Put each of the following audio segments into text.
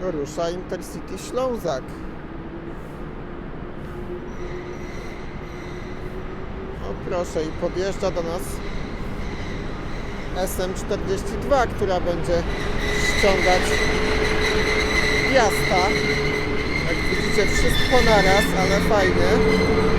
Rusza Intercity Ślązak. O proszę, i podjeżdża do nas SM42, która będzie ściągać Piasta. Jak widzicie, wszystko naraz, ale fajnie.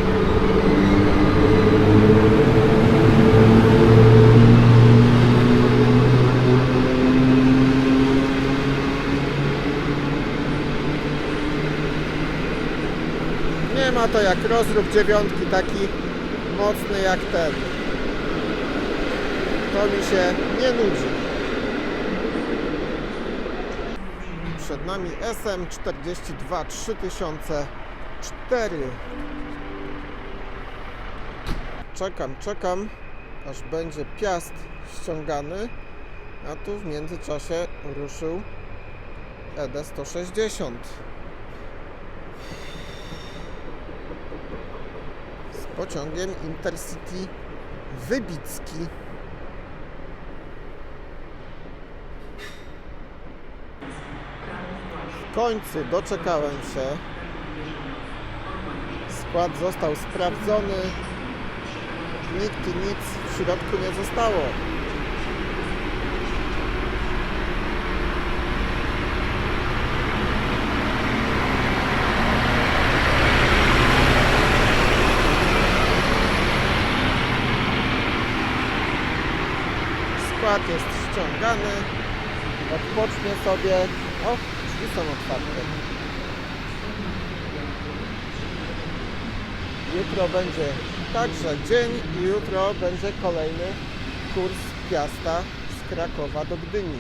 jak rozrób dziewiątki, taki mocny jak ten. To mi się nie nudzi. Przed nami SM42 3004. Czekam, czekam, aż będzie piast ściągany, a tu w międzyczasie ruszył ED160. Pociągiem Intercity Wybicki. W końcu doczekałem się. Skład został sprawdzony. Nikt nic w środku nie zostało. Skład jest ściągany. Odpocznie sobie. O, drzwi są otwarte. Jutro będzie także dzień i jutro będzie kolejny kurs Piasta z Krakowa do Gdyni.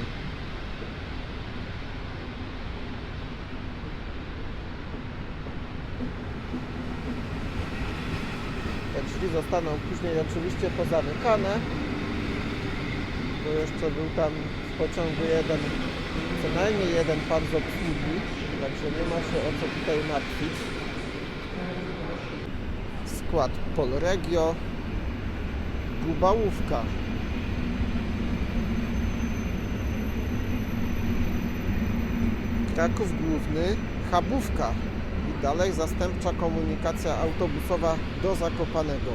Te drzwi zostaną później oczywiście pozamykane bo jeszcze był tam w pociągu jeden, co najmniej jeden pan z obsługi, także nie ma się o co tutaj martwić. Skład Polregio, Gubałówka. Kraków Główny, Chabówka i dalej zastępcza komunikacja autobusowa do Zakopanego.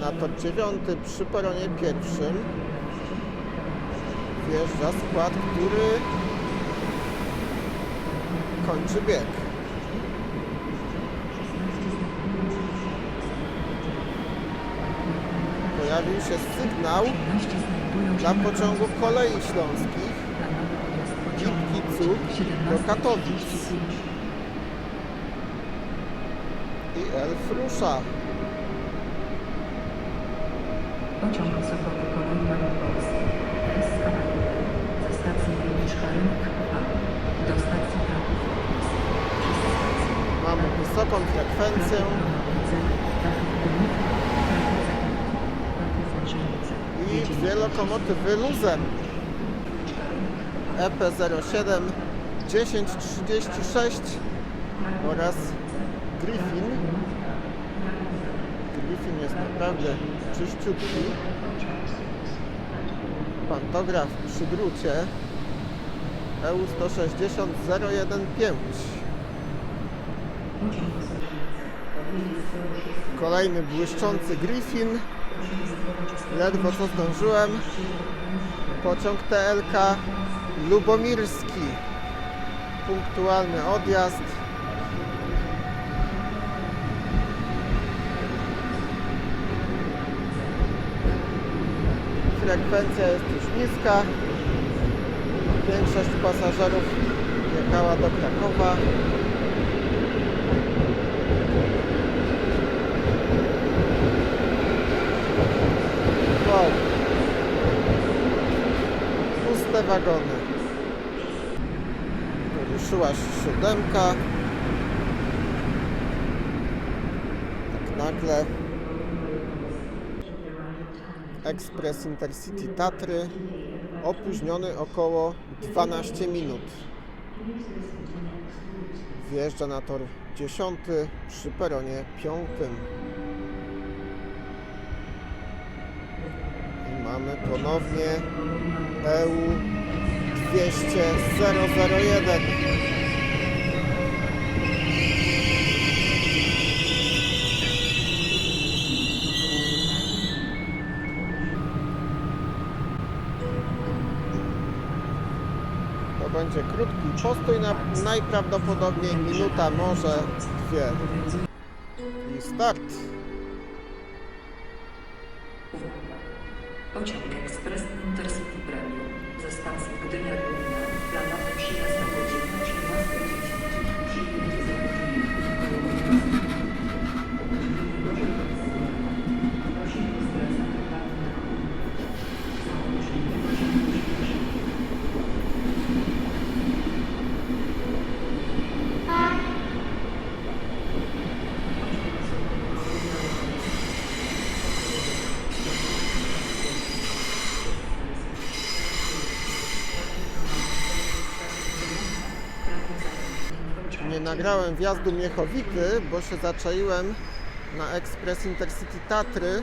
Na tor dziewiąty przy peronie pierwszym wjeżdża skład, który kończy bieg. Pojawił się sygnał dla pociągów kolei śląskich Lipki-Cuk do Katowic. I Elf rusza. Pociąg Sokoły Kolei Malopolskiej S.A. ze stacji Wieliczka Rynek A do stacji Kraków Lotnisk. Mamy wysoką frekwencję i dwie lokomotywy luzem. E EP07 1036 oraz Griffin. Griffin jest naprawdę czyściutki. Pantograf przy drucie EU 160 015. Kolejny błyszczący Griffin. Ledwo co zdążyłem. Pociąg TLK Lubomirski. Punktualny odjazd. Frekwencja jest już niska. Większość pasażerów jechała do Krakowa. Wow. Puste wagony. Ruszyła siódemka. Tak nagle. Ekspres Intercity Tatry. Opóźniony około 12 minut. Wjeżdża na tor 10 przy peronie 5. I mamy ponownie EU 200 001. będzie krótki postój, na, najprawdopodobniej minuta, może dwie. I start. Pociąg ekspres Intercity Premium ze stacji Gdynia Główna, planowy przyjazd o godzinie 18.10. Przyjęcie za godzinę. Prosimy o zwracanie uwagi na załącznik Nie nagrałem wjazdu Miechowity, bo się zaczaiłem na Express Intercity Tatry.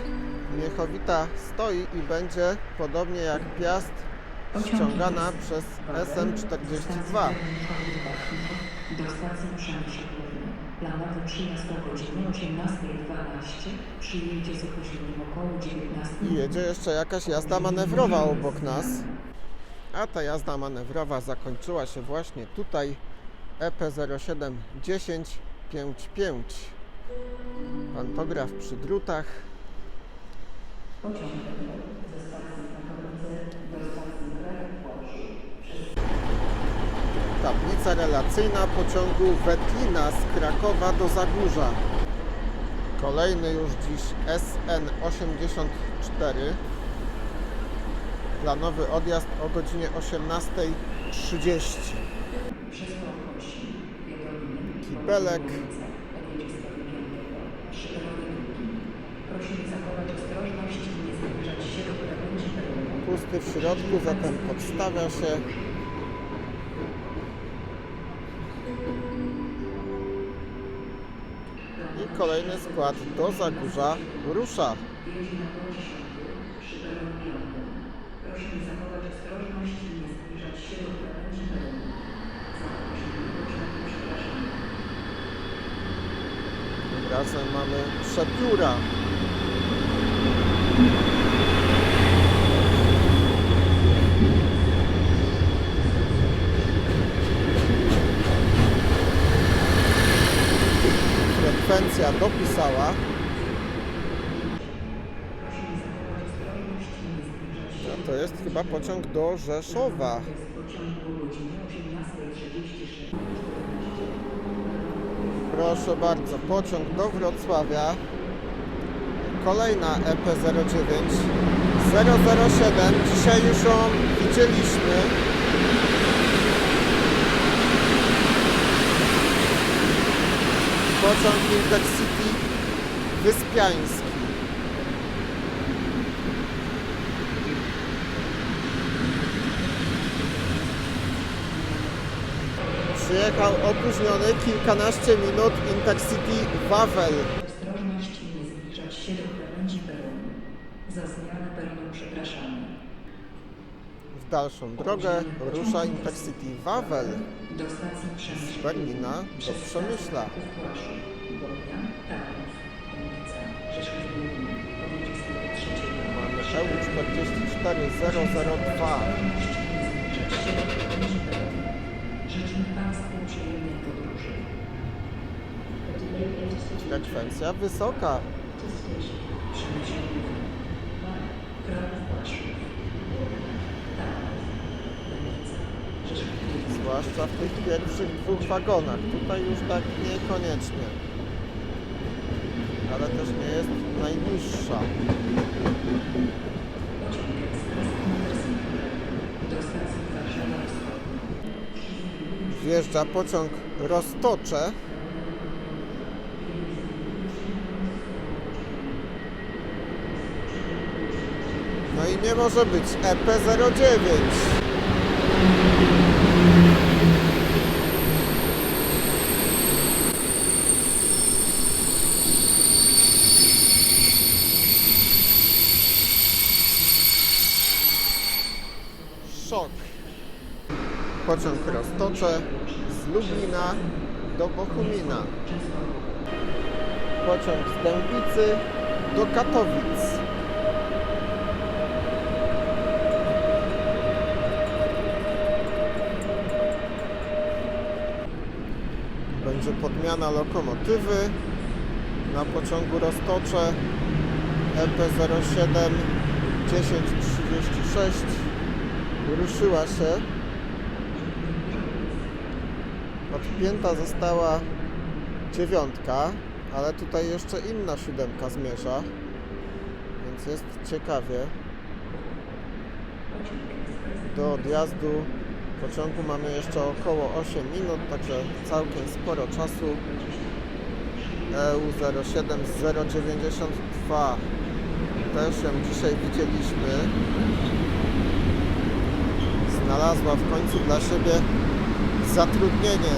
Miechowita stoi i będzie, podobnie jak Piast, ściągana przez SM42. Do stacji Przemyśl. Planowy przyjazd o godzinie 18.12. Przyjęcie z opóźnieniem około 19. I jedzie jeszcze jakaś jazda manewrowa obok nas. A ta jazda manewrowa zakończyła się właśnie tutaj. E EP071055. Pantograf przy drutach. Tablica relacyjna pociągu Wetlina z Krakowa do Zagórza. Kolejny już dziś SN84. Planowy odjazd o godzinie 18.30. Przez Prochowsi, Jadowiny, Kibelek. Odjedzie z Piątego, przy peronie drugim. Prosimy zachować ostrożność i nie zbliżać się do krawędzi peronu. Pusty w środku, zatem podstawia się. I kolejny skład do Zagórza rusza. Jedzie na pole 10 przy peronie Piątym. Prosimy zachować ostrożność i nie zbliżać się do krawędzi peronu. Za opóźnienie pociągu przepraszamy. Tym razem mamy przepióra. Frekwencja dopisała. To jest chyba pociąg do Rzeszowa. do pociągu o godzinie 18.36. Proszę bardzo, pociąg do Wrocławia. Kolejna E EP09 007. Dzisiaj już ją widzieliśmy. Pociąg Intercity Wyspiański. przyjechał opóźniony kilkanaście minut Intercity Wawel. Ostrożność nie zbliżać się do krawędzi peronu. Za zmianę peronu przepraszamy. W dalszą drogę rusza Intercity Wawel do stacji Przemyśl. z Berlina do Przemyśla. Mamy 44002. Rzeszów Główny. Zwłaszcza w tych pierwszych dwóch wagonach. Tutaj już tak niekoniecznie. Ale też nie jest najniższa. Pociąg ekspres Intercity do stacji Warszawa Wschodnia. Wjeżdża pociąg Roztocze. No i nie może być E EP09. Szok. Pociąg Roztocze z Lublina do Bochumina. Pociąg z Dębicy do Katowic. Będzie podmiana lokomotywy na pociągu Roztocze E EP07 1036 ruszyła się. Odpięta została dziewiątka, ale tutaj jeszcze inna siódemka zmierza, więc jest ciekawie. Do odjazdu pociągu mamy jeszcze około 8 minut, także całkiem sporo czasu. E EU07 z 092 też ją dzisiaj widzieliśmy. Znalazła w końcu dla siebie zatrudnienie.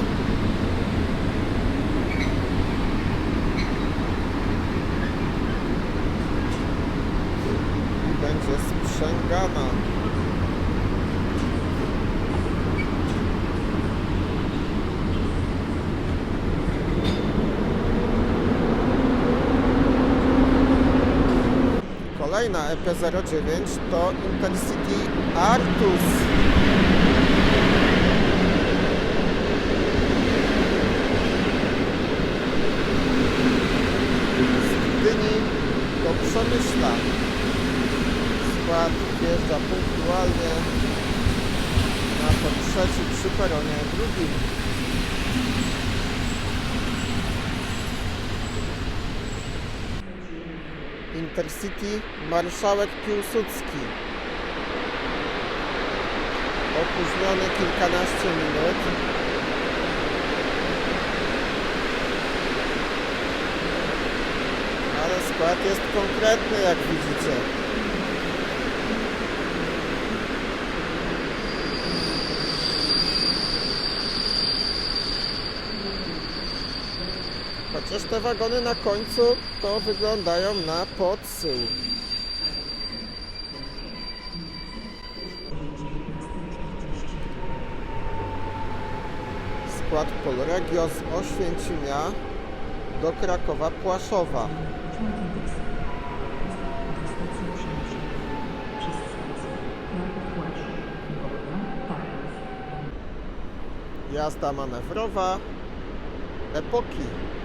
I będzie sprzęgana. Kolejna E EP09 to Intercity Artus. Z Gdyni do Przemyśla. Skład wjeżdża punktualnie na to trzeci przy peronie drugim. Intercity Marszałek Piłsudski. Opóźniony kilkanaście minut. Ale skład jest konkretny, jak widzicie. Chociaż te wagony na końcu to wyglądają na podsył. Skład Polregio z Oświęcimia do Krakowa Płaszowa. Jazda manewrowa epoki.